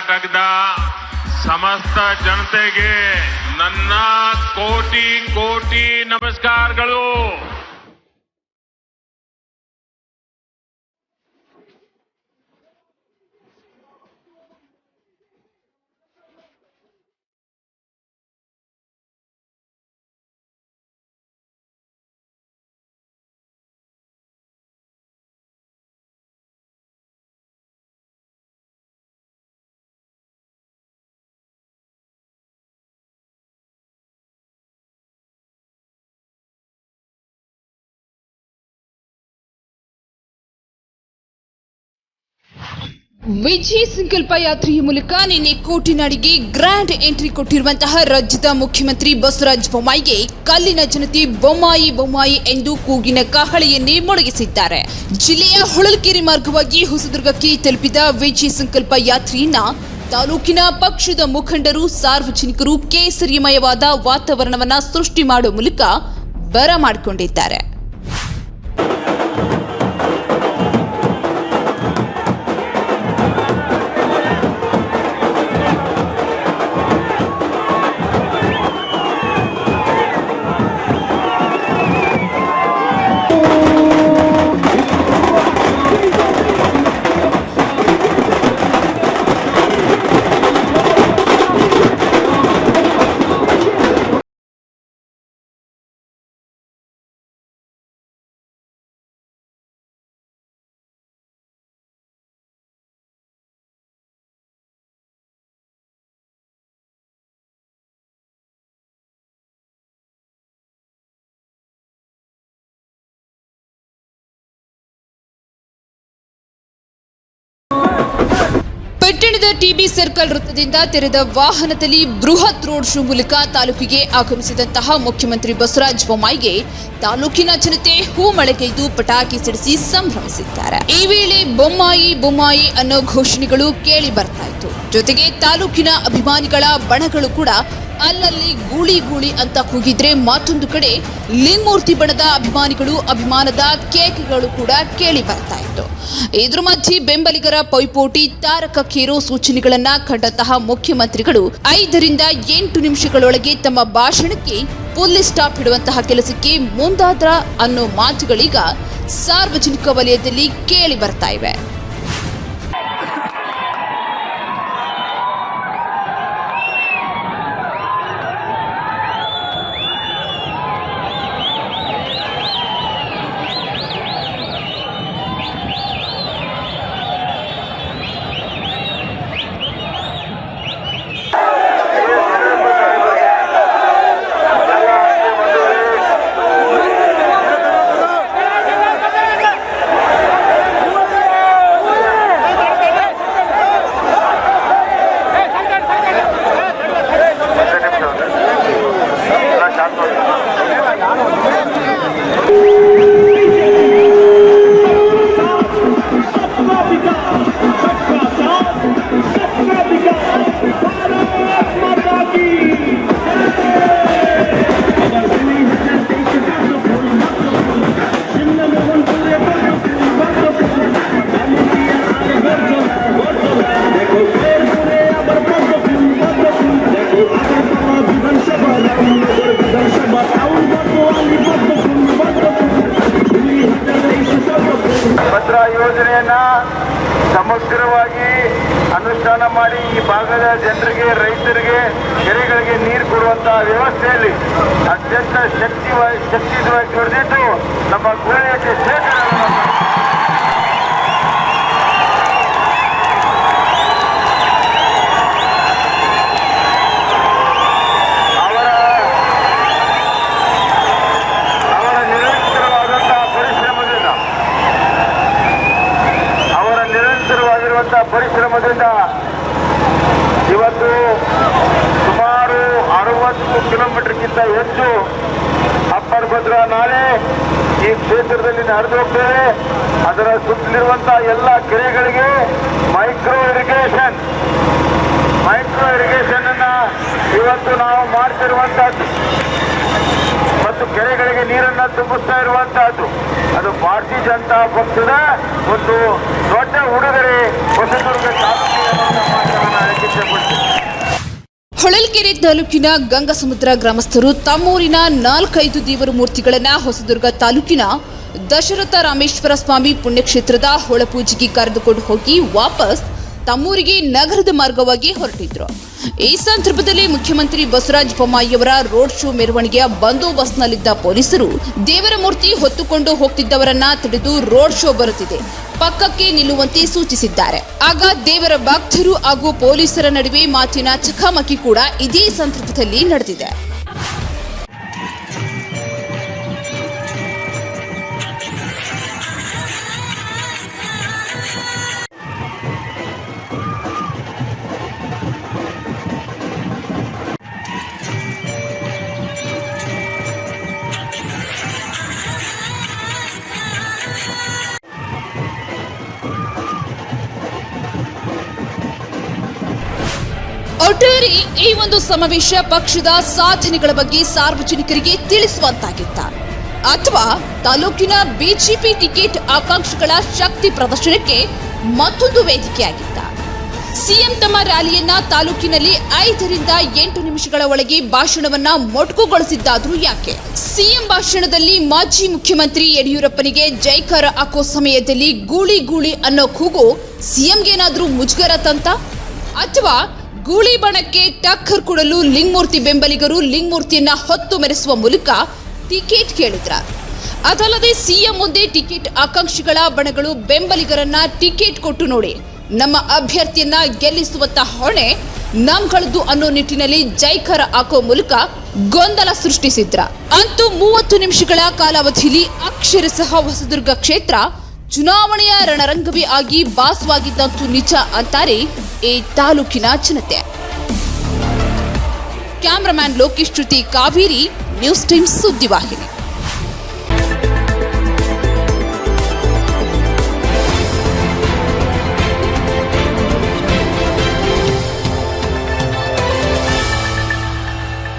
ಕರ್ನಾಟಕದ ಸಮಸ್ತ ಜನತೆಗೆ ನನ್ನ ಕೋಟಿ ಕೋಟಿ ನಮಸ್ಕಾರಗಳು. ವಿಜಯ್ ಸಂಕಲ್ಪ ಯಾತ್ರೆಯ ಮೂಲಕ ನಿನ್ನೆ ಕೋಟಿನಾಡಿಗೆ ಗ್ರ್ಯಾಂಡ್ ಎಂಟ್ರಿ ಕೊಟ್ಟಿರುವಂತಹ ರಾಜ್ಯದ ಮುಖ್ಯಮಂತ್ರಿ ಬಸವರಾಜ ಬೊಮ್ಮಾಯಿಗೆ ಕಲ್ಲಿನ ಜನತೆ ಬೊಮ್ಮಾಯಿ ಬೊಮ್ಮಾಯಿ ಎಂದು ಕೂಗಿನ ಕಹಳೆಯನ್ನೇ ಮೊಳಗಿಸಿದ್ದಾರೆ. ಜಿಲ್ಲೆಯ ಹೊಳಲ್ಕೆರೆ ಮಾರ್ಗವಾಗಿ ಹೊಸದುರ್ಗಕ್ಕೆ ತಲುಪಿದ ವಿಜಯ್ ಸಂಕಲ್ಪ ಯಾತ್ರೆಯನ್ನ ತಾಲೂಕಿನ ಪಕ್ಷದ ಮುಖಂಡರು, ಸಾರ್ವಜನಿಕರು, ಕೇಸರಿಮಯವಾದ ವಾತಾವರಣವನ್ನ ಸೃಷ್ಟಿ ಮಾಡುವ ಮೂಲಕ ಬರಮಾಡಿಕೊಂಡಿದ್ದಾರೆ ಟಿಬಿ ಸರ್ಕಲ್ ವೃತ್ತದಿಂದ ತೆರೆದ ವಾಹನದಲ್ಲಿ ಬೃಹತ್ ರೋಡ್ ಶೋ ಮೂಲಕ ತಾಲೂಕಿಗೆ ಆಗಮಿಸಿದಂತಹ ಮುಖ್ಯಮಂತ್ರಿ ಬಸವರಾಜ ಬೊಮ್ಮಾಯಿಗೆ ತಾಲೂಕಿನ ಜನತೆ ಹೂ ಮಳೆಗೈದು ಪಟಾಕಿ ಸಿಡಿಸಿ ಸಂಭ್ರಮಿಸಿದ್ದಾರೆ. ಈ ವೇಳೆ ಬೊಮ್ಮಾಯಿ ಬೊಮ್ಮಾಯಿ ಅನ್ನೋ ಘೋಷಣೆಗಳು ಕೇಳಿ ಬರ್ತಾ ಇತ್ತು. ಜೊತೆಗೆ ತಾಲೂಕಿನ ಅಭಿಮಾನಿಗಳ ಬಣಗಳು ಕೂಡ ಅಲ್ಲಲ್ಲಿ ಗೂಳಿ ಗೂಳಿ ಅಂತ ಕೂಗಿದ್ರೆ ಮತ್ತೊಂದು ಕಡೆ ಲಿಂಗಮೂರ್ತಿ ಬಣದ ಅಭಿಮಾನಿಗಳು, ಅಭಿಮಾನದ ಕೇಕ್ಗಳು ಕೂಡ ಕೇಳಿ ಬರ್ತಾ ಇತ್ತು. ಇದ್ರ ಮಧ್ಯೆ ಬೆಂಬಲಿಗರ ಪೈಪೋಟಿ ತಾರಕಕ್ಕೇರೋ ಸೂಚನೆಗಳನ್ನ ಕಂಡಂತಹ ಮುಖ್ಯಮಂತ್ರಿಗಳು ಐದರಿಂದ ಎಂಟು ನಿಮಿಷಗಳೊಳಗೆ ತಮ್ಮ ಭಾಷಣಕ್ಕೆ ಪೊಲೀಸ್ ಸ್ಟಾಪ್ ಇಡುವಂತಹ ಕೆಲಸಕ್ಕೆ ಮುಂದಾದ್ರ ಅನ್ನೋ ಮಾತುಗಳೀಗ ಸಾರ್ವಜನಿಕ ವಲಯದಲ್ಲಿ ಕೇಳಿ ಬರ್ತಾ ಇವೆ. ಕೆರೆಗಳಿಗೆ ನೀರು ಕೊಡುವಂತಹ ವ್ಯವಸ್ಥೆಯಲ್ಲಿ ಅತ್ಯಂತ ಶಕ್ತಿ ಶಕ್ತಿಯುತವಾಗಿ ದುಡಿದಿದ್ದು ನಮ್ಮ ಗುಳಿಯಕ್ಕೆ ಶೇಖರ ಪರಿಶ್ರಮದಿಂದ ಇವತ್ತು ಕಿಲೋಮೀಟರ್ಗಿಂತ ಹೆಚ್ಚು ಅಪ್ಪರ್ ಭದ್ರಾ ನಾಲೆ ಈ ಕ್ಷೇತ್ರದಲ್ಲಿ ನಡೆದು ಹೋಗ್ತೇವೆ. ಅದರ ಸುತ್ತಲಿರುವಂತಹ ಎಲ್ಲ ಕೆರೆಗಳಿಗೆ ಮೈಕ್ರೋ ಇರಿಗೇಷನ್ ಮೈಕ್ರೋ ಇರಿಗೇಷನ್ ಅನ್ನ ಇವತ್ತು ನಾವು ಮಾಡ್ತಿರುವಂತಹದ್ದು. ಮತ್ತು ಕೆರೆಗಳಿಗೆ ನೀರನ್ನ ತುಂಬಿಸ್ತಾ ಇರುವಂತಹದ್ದು. ಅದು ಭಾರತೀಯ ಜನತಾ ಪಕ್ಷದ ಒಂದು ದೊಡ್ಡ ಉಡುಗೊರೆ. ಹೊಸದುರ್ಗ ತಾಲೂಕಿನ ಗಂಗಸಮುದ್ರ ಗ್ರಾಮಸ್ಥರು ತಮ್ಮೂರಿನ ನಾಲ್ಕೈದು ದೇವರ ಮೂರ್ತಿಗಳನ್ನ ಹೊಸದುರ್ಗ ತಾಲೂಕಿನ ದಶರಥ ರಾಮೇಶ್ವರ ಸ್ವಾಮಿ ಪುಣ್ಯಕ್ಷೇತ್ರದ ಹೊಳಪೂಜೆಗೆ ಕರೆದುಕೊಂಡು ಹೋಗಿ ವಾಪಸ್ ತಮ್ಮೂರಿಗೆ ನಗರದ ಮಾರ್ಗವಾಗಿ ಹೊರಟಿದ್ರು. ಈ ಸಂದರ್ಭದಲ್ಲಿ ಮುಖ್ಯಮಂತ್ರಿ ಬಸವರಾಜ ಬೊಮ್ಮಾಯಿಯವರ ರೋಡ್ ಶೋ ಮೆರವಣಿಗೆಯ ಬಂದೋಬಸ್ತ್ನಲ್ಲಿದ್ದ ಪೊಲೀಸರು ದೇವರ ಮೂರ್ತಿ ಹೊತ್ತುಕೊಂಡು ಹೋಗ್ತಿದ್ದವರನ್ನ ತಡೆದು ರೋಡ್ ಶೋ ಬರುತ್ತಿದೆ. ಪಕ್ಕಕ್ಕೆ ನಿಲ್ಲುವಂತೆ ಸೂಚಿಸಿದ್ದಾರೆ. ಆಗ ದೇವರ ಭಕ್ತರು ಹಾಗೂ ಪೊಲೀಸರ ನಡುವೆ ಮಾತಿನ ಚಕಮಕಿ ಕೂಡ ಇದೇ ಸಂದರ್ಭದಲ್ಲಿ ನಡೆದಿದೆ. ಒಟ್ಟಾರೆ ಈ ಒಂದು ಸಮಾವೇಶ ಪಕ್ಷದ ಸಾಧನೆಗಳ ಬಗ್ಗೆ ಸಾರ್ವಜನಿಕರಿಗೆ ತಿಳಿಸುವಂತಾಗಿತ್ತ? ಅಥವಾ ತಾಲೂಕಿನ ಬಿಜೆಪಿ ಟಿಕೆಟ್ ಆಕಾಂಕ್ಷಿಗಳ ಶಕ್ತಿ ಪ್ರದರ್ಶನಕ್ಕೆ ಮತ್ತೊಂದು ವೇದಿಕೆಯಾಗಿತ್ತ? ಸಿಎಂ ತಮ್ಮ ರ್ಯಾಲಿಯನ್ನ ತಾಲೂಕಿನಲ್ಲಿ ಐದರಿಂದ ಎಂಟು ನಿಮಿಷಗಳ ಒಳಗೆ ಭಾಷಣವನ್ನ ಮೊಟಕುಗೊಳಿಸಿದ್ದಾದ್ರೂ ಯಾಕೆ? ಸಿಎಂ ಭಾಷಣದಲ್ಲಿ ಮಾಜಿ ಮುಖ್ಯಮಂತ್ರಿ ಯಡಿಯೂರಪ್ಪನಿಗೆ ಜೈಕಾರ ಹಾಕೋ ಸಮಯದಲ್ಲಿ ಗೂಳಿ ಗೂಳಿ ಅನ್ನೋ ಕೂಗು ಸಿಎಂಗೇನಾದ್ರೂ ಮುಜುಗರ ತಂತ? ಅಥವಾ ಗೂಳಿ ಬಣಕ್ಕೆ ಟಕ್ಕರ್ ಕೊಡಲು ಲಿಂಗಮೂರ್ತಿ ಬೆಂಬಲಿಗರು ಲಿಂಗಮೂರ್ತಿಯನ್ನ ಹೊತ್ತು ಮೆರೆಸುವ ಮೂಲಕ ಟಿಕೆಟ್ ಕೇಳಿದ್ರ. ಅದಲ್ಲದೆ ಸಿಎಂ ಮುಂದೆ ಟಿಕೆಟ್ ಆಕಾಂಕ್ಷಿಗಳ ಬಣಗಳು ಬೆಂಬಲಿಗರನ್ನ ಟಿಕೆಟ್ ಕೊಟ್ಟು ನೋಡಿ. ನಮ್ಮ ಅಭ್ಯರ್ಥಿಯನ್ನ ಗೆಲ್ಲಿಸುವಂತ ಹೊಣೆ ನಮ್ಗಳದ್ದು ಅನ್ನೋ ನಿಟ್ಟಿನಲ್ಲಿ ಜೈಕರ ಹಾಕೋ ಮೂಲಕ ಗೊಂದಲ ಸೃಷ್ಟಿಸಿದ್ರ. ಅಂತೂ ಮೂವತ್ತು ನಿಮಿಷಗಳ ಕಾಲಾವಧಿಯಲ್ಲಿ ಅಕ್ಷರಶಃ ಹೊಸದುರ್ಗ ಕ್ಷೇತ್ರ ಚುನಾವಣೆಯ ರಣರಂಗವೇ ಆಗಿ ಭಾಸವಾಗಿದ್ದಂತೂ ನಿಜ ಅಂತಾರೆ ಈ ತಾಲೂಕಿನ ಜನತೆ. Cameraman Lokesh Shruti Kaveri, news times ಸುದ್ದಿವಾಹಿನಿ.